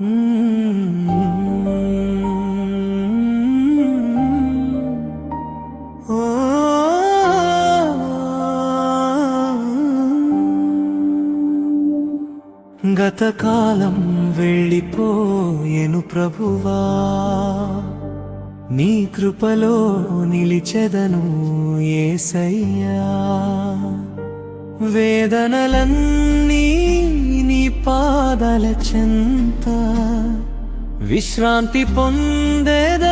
గతకాలం వెళ్ళిపోయెను ప్రభువా. నీ కృపలో నిలిచెదను ఏసయ్యా. వేదనలన్నీ పాదల చెంత విశ్రాంతి పొందేద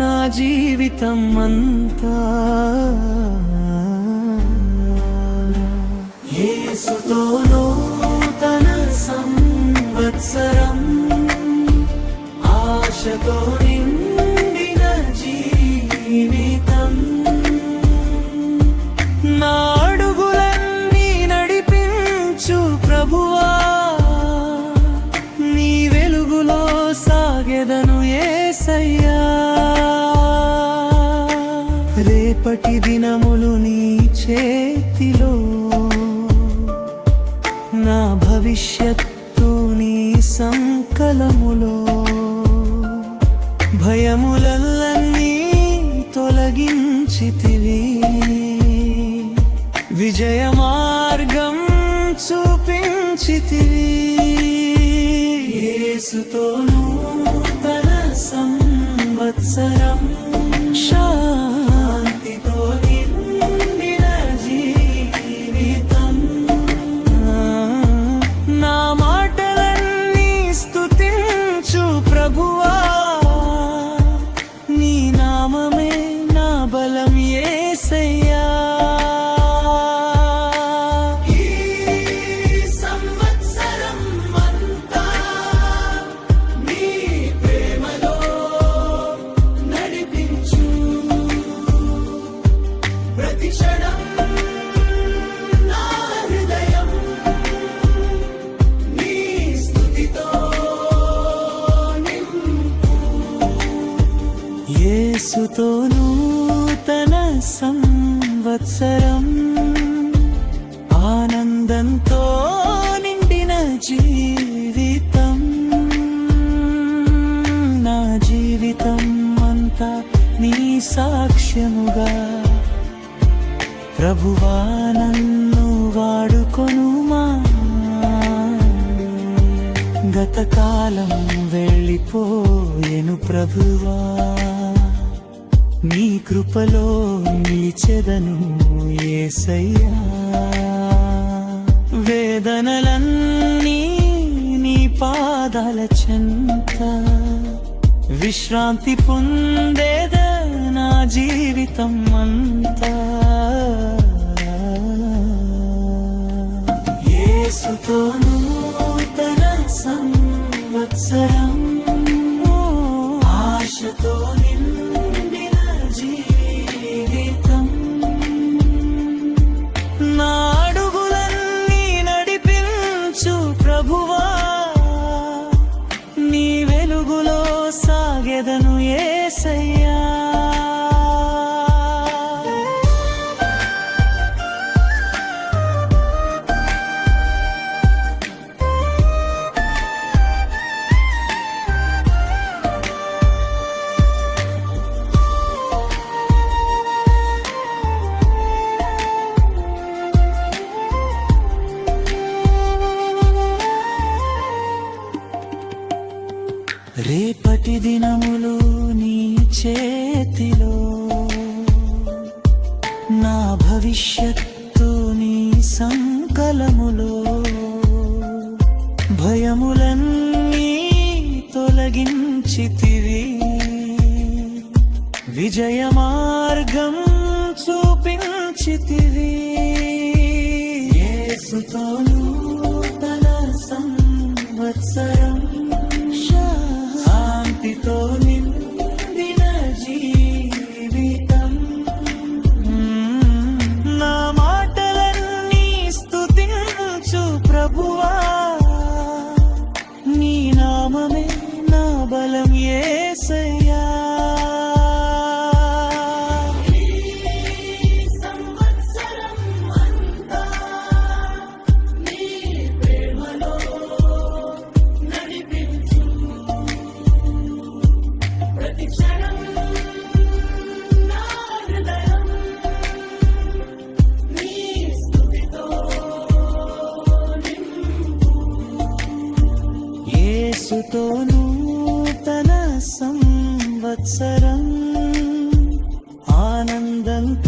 నా జీవితం అంతా. యేసుతోనూ తన సంవత్సరం ఆశతో నిండిన జీవితం. నా అడుగులన్నీ నడిపించు ప్రభువా రేపటి దినములు నీ చేతిలో. నా భవిష్యత్తు నీ సంకలములో. భయములన్నీ తొలగించితివి. విజయ మార్గం చూపించితివి. యేసుతోను తన సంవత్సరం. శా యేసుతో నూతన సంవత్సరం. ఆనందంతో నిండిన జీవితం. నా జీవితం అంతా నీ సాక్ష్యముగా. ప్రభువా నన్ను వాడుకొనుమా గతకాలం వెళ్ళిపోయెను ప్రభువా. నీ కృపలో నిలిచెదను ఏసయ్యా. వేదనలన్నీ నీ పాదాల చెంత. విశ్రాంతి పొందేద నా జీవితం అంతా. యేసుతో నూతన సంవత్సరం ఆశతో రేపటి దినములు నీ చేతిలో. నా భవిష్యత్తు నీ సంకలములో. భయములన్నీ తొలగించితివి. విజయ మార్గం చూపించితివి. యేసుతో నూతన సంవత్సరం యేసుతో నూతన సంవత్సరం. ఆనందంతో